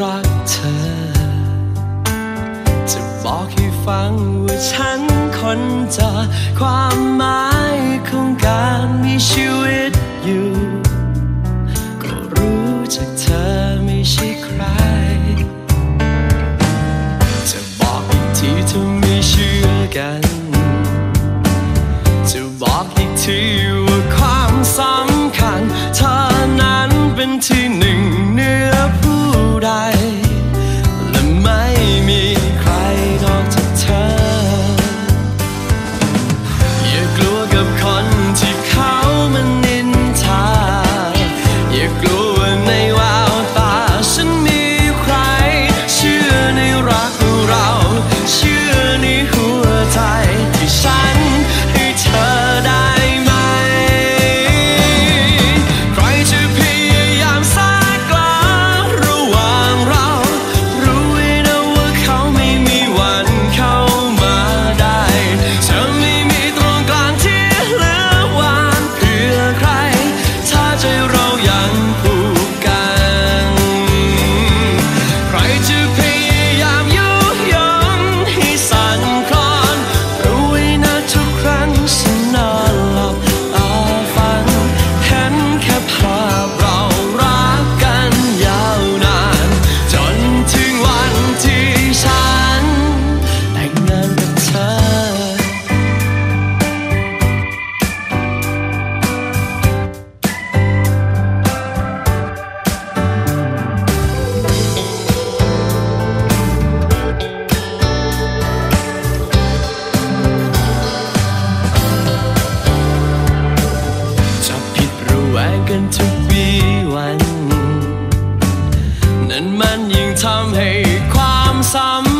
รักเธอ จะบอกให้ฟังว่าฉันคนจะความหมายของการมีชีวิตอยู่ ก็รู้จากเธอไม่ใช่ใคร จะบอกอีกทีเธอไม่เชื่อกัน จะบอกอีกทีว่าความสำคัญ เธอนั้นเป็นที่หนึ่ง นั้นมันยิ่งทำให้ความซ้ำ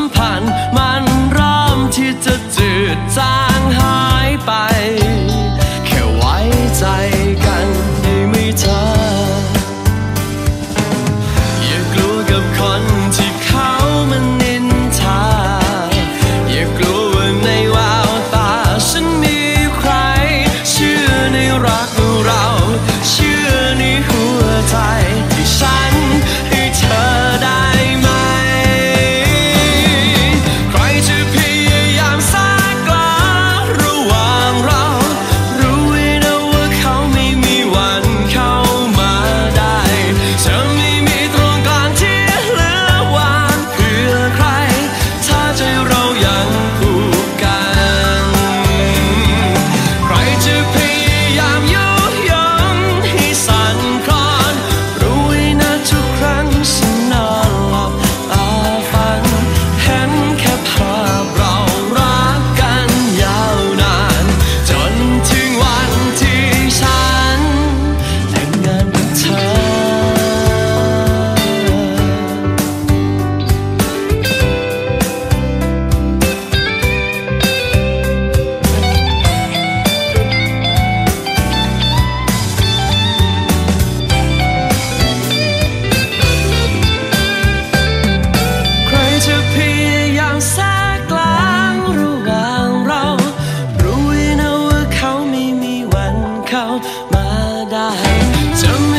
爱。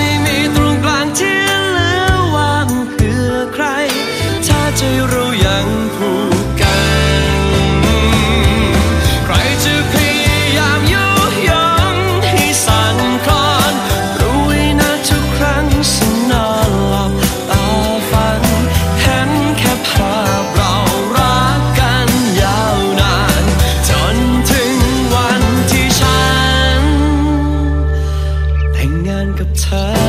才。